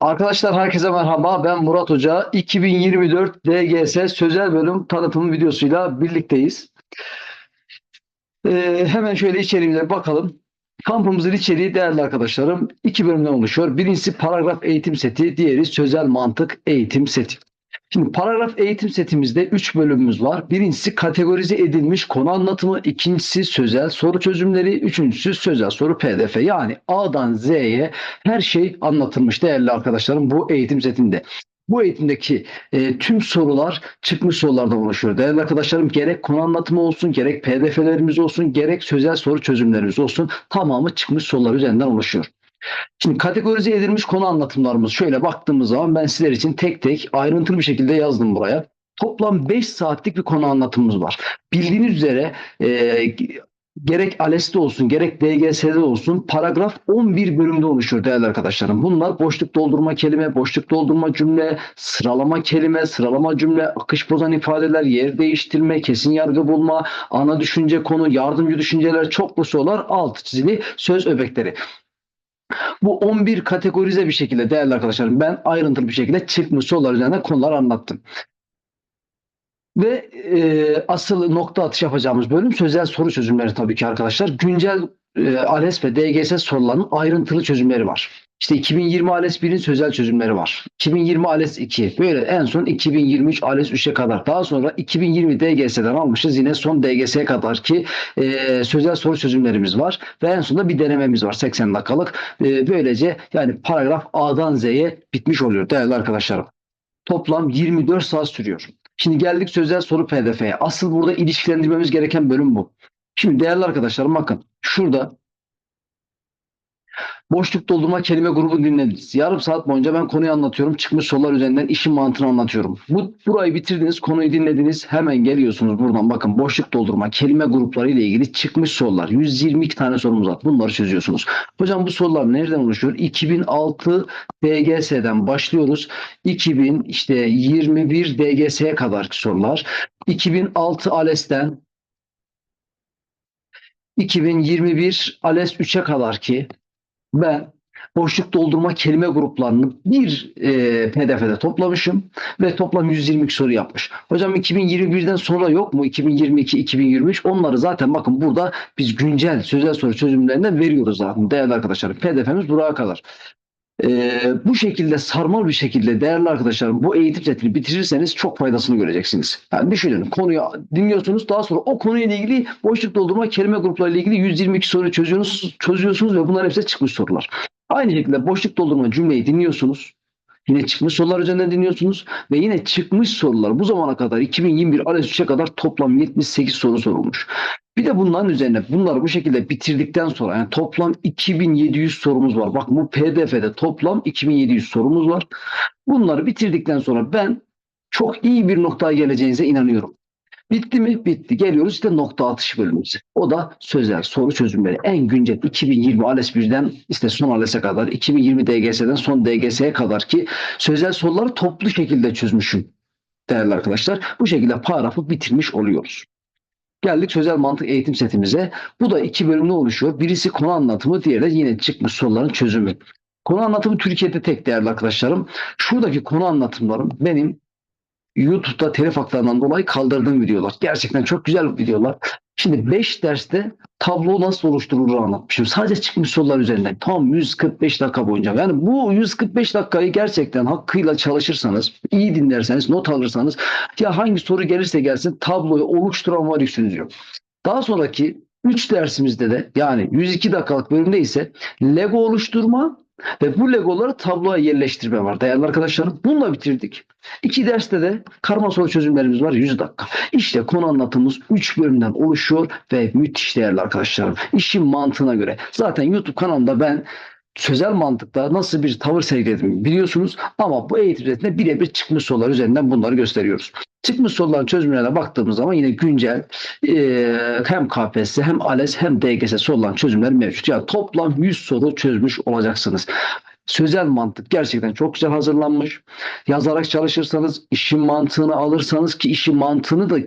Arkadaşlar herkese merhaba. Ben Murat Hoca. 2024 DGS Sözel Bölüm tanıtım videosuyla birlikteyiz. Ee, hemen şöyle içeriğimize bakalım. Kampımızın içeriği değerli arkadaşlarım iki bölümden oluşuyor. Birincisi paragraf eğitim seti, diğeri sözel mantık eğitim seti. Şimdi paragraf eğitim setimizde 3 bölümümüz var. Birincisi kategorize edilmiş konu anlatımı, ikincisi sözel soru çözümleri, üçüncüsü sözel soru pdf. Yani A'dan Z'ye her şey anlatılmış değerli arkadaşlarım bu eğitim setinde. Bu eğitimdeki e, tüm sorular çıkmış sorulardan oluşuyor. Değerli arkadaşlarım gerek konu anlatımı olsun, gerek pdf'lerimiz olsun, gerek sözel soru çözümlerimiz olsun tamamı çıkmış sorular üzerinden oluşuyor. Şimdi kategorize edilmiş konu anlatımlarımız şöyle baktığımız zaman ben sizler için tek tek ayrıntılı bir şekilde yazdım buraya. Toplam 5 saatlik bir konu anlatımımız var. Bildiğiniz üzere e, gerek ALES'te olsun gerek DGS'de olsun paragraf 11 bölümde oluşuyor değerli arkadaşlarım. Bunlar boşluk doldurma kelime, boşluk doldurma cümle, sıralama kelime, sıralama cümle, akış bozan ifadeler, yer değiştirme, kesin yargı bulma, ana düşünce konu, yardımcı düşünceler, çoklu sorular, alt çizili söz öbekleri. Bu 11 kategorize bir şekilde değerli arkadaşlarım ben ayrıntılı bir şekilde çıkmış sorular üzerine konular anlattım. Ve e, asıl nokta atış yapacağımız bölüm sözel soru çözümleri tabii ki arkadaşlar. Güncel e, ALES ve DGS sorularının ayrıntılı çözümleri var. İşte 2020 ALES 1'in sözel çözümleri var. 2020 ALES 2 böyle en son 2023 ALES 3'e kadar. Daha sonra 2020 DGS'den almışız yine son DGS'ye kadar ki e, sözel soru çözümlerimiz var. Ve en sonunda bir denememiz var 80 dakikalık. E, böylece yani paragraf A'dan Z'ye bitmiş oluyor değerli arkadaşlarım. Toplam 24 saat sürüyor. Şimdi geldik sözel soru pdf'ye. Asıl burada ilişkilendirmemiz gereken bölüm bu. Şimdi değerli arkadaşlarım bakın şurada boşluk doldurma kelime grubu dinlediniz. Yarım saat boyunca ben konuyu anlatıyorum. Çıkmış sorular üzerinden işin mantığını anlatıyorum. Bu burayı bitirdiniz, konuyu dinlediniz. Hemen geliyorsunuz buradan bakın boşluk doldurma kelime grupları ile ilgili çıkmış sorular. 122 tane sorumuz var. Bunları çözüyorsunuz. Hocam bu sorular nereden oluşuyor? 2006 DGS'den başlıyoruz. 2000 işte 21 DGS'ye kadarki sorular. 2006 ALES'ten 2021 ALES 3'e kadar ki ben boşluk doldurma kelime gruplarını bir e, pdf'de toplamışım ve toplam 122 soru yapmış. Hocam 2021'den sonra yok mu? 2022, 2023 onları zaten bakın burada biz güncel sözel soru çözümlerinden veriyoruz zaten değerli arkadaşlarım. Pdf'miz buraya kadar. Ee, bu şekilde sarmal bir şekilde değerli arkadaşlarım bu eğitim setini bitirirseniz çok faydasını göreceksiniz. Yani düşünün konuyu dinliyorsunuz daha sonra o konuyla ilgili boşluk doldurma kelime grupları ile ilgili 122 soru çözüyorsunuz, çözüyorsunuz ve bunlar hepsi çıkmış sorular. Aynı şekilde boşluk doldurma cümleyi dinliyorsunuz. Yine çıkmış sorular üzerinden dinliyorsunuz ve yine çıkmış sorular bu zamana kadar 2021 ALES 3'e kadar toplam 78 soru sorulmuş. Bir de bunların üzerine bunları bu şekilde bitirdikten sonra yani toplam 2700 sorumuz var. Bak bu pdf'de toplam 2700 sorumuz var. Bunları bitirdikten sonra ben çok iyi bir noktaya geleceğinize inanıyorum. Bitti mi? Bitti. Geliyoruz işte nokta atışı bölümümüze. O da sözel soru çözümleri. En güncel 2020 ALES 1'den işte son ALES'e kadar 2020 DGS'den son DGS'ye kadar ki sözel soruları toplu şekilde çözmüşüm değerli arkadaşlar. Bu şekilde paragrafı bitirmiş oluyoruz. Geldik sözel mantık eğitim setimize. Bu da iki bölümde oluşuyor. Birisi konu anlatımı, diğeri de yine çıkmış soruların çözümü. Konu anlatımı Türkiye'de tek değerli arkadaşlarım. Şuradaki konu anlatımlarım benim YouTube'da telif haklarından dolayı kaldırdığım videolar. Gerçekten çok güzel videolar. Şimdi 5 derste tablo nasıl oluşturulur anlatmışım. Sadece çıkmış sorular üzerinden. Tam 145 dakika boyunca. Yani bu 145 dakikayı gerçekten hakkıyla çalışırsanız, iyi dinlerseniz, not alırsanız ya hangi soru gelirse gelsin tabloyu oluşturan var yüksünüz yok. Daha sonraki 3 dersimizde de yani 102 dakikalık bölümde ise Lego oluşturma ve bu legoları tabloya yerleştirme var değerli arkadaşlarım. Bununla bitirdik. İki derste de karma soru çözümlerimiz var 100 dakika. İşte konu anlatımımız 3 bölümden oluşuyor ve müthiş değerli arkadaşlarım. İşin mantığına göre. Zaten YouTube kanalımda ben sözel mantıkta nasıl bir tavır sergiledim biliyorsunuz ama bu eğitim setinde birebir çıkmış sorular üzerinden bunları gösteriyoruz. Çıkmış soruların çözümlerine baktığımız zaman yine güncel e, hem KPSS hem ALES hem DGS sorulan çözümler mevcut. Yani toplam 100 soru çözmüş olacaksınız. Sözel mantık gerçekten çok güzel hazırlanmış. Yazarak çalışırsanız, işin mantığını alırsanız ki işin mantığını da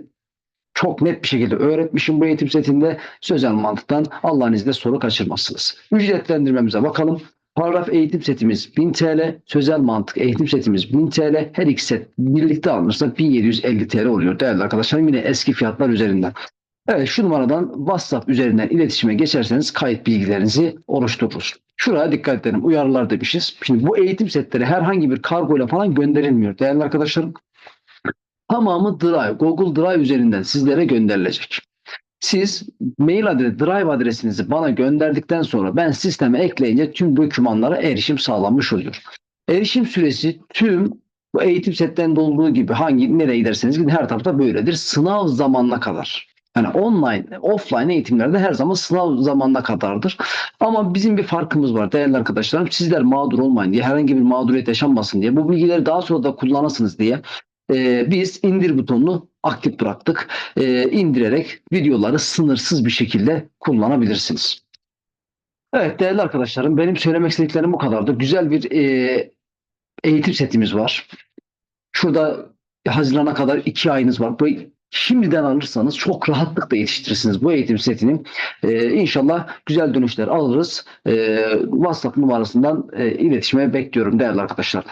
çok net bir şekilde öğretmişim bu eğitim setinde. Sözel mantıktan Allah'ın izniyle soru kaçırmazsınız. Ücretlendirmemize bakalım. Paragraf eğitim setimiz 1000 TL, sözel mantık eğitim setimiz 1000 TL. Her iki set birlikte alınırsa 1750 TL oluyor değerli arkadaşlarım. Yine eski fiyatlar üzerinden. Evet şu numaradan WhatsApp üzerinden iletişime geçerseniz kayıt bilgilerinizi oluştururuz. Şuraya dikkat edelim. Uyarılar demişiz. Şimdi bu eğitim setleri herhangi bir kargo ile falan gönderilmiyor değerli arkadaşlarım. Tamamı Drive, Google Drive üzerinden sizlere gönderilecek. Siz mail adresi, Drive adresinizi bana gönderdikten sonra ben sisteme ekleyince tüm dokümanlara erişim sağlanmış oluyor. Erişim süresi tüm bu eğitim setlerinde olduğu gibi hangi nereye giderseniz gidin her tarafta böyledir. Sınav zamanına kadar. Yani online, offline eğitimlerde her zaman sınav zamanına kadardır. Ama bizim bir farkımız var değerli arkadaşlarım. Sizler mağdur olmayın diye, herhangi bir mağduriyet yaşanmasın diye, bu bilgileri daha sonra da kullanasınız diye e, biz indir butonunu aktif bıraktık. E, indirerek videoları sınırsız bir şekilde kullanabilirsiniz. Evet değerli arkadaşlarım benim söylemek istediklerim bu kadardı. Güzel bir e, eğitim setimiz var. Şurada Haziran'a kadar iki ayınız var. Bu şimdiden alırsanız çok rahatlıkla yetiştirirsiniz bu eğitim setini. Ee, inşallah güzel dönüşler alırız. Ee, WhatsApp numarasından e, iletişime bekliyorum değerli arkadaşlar.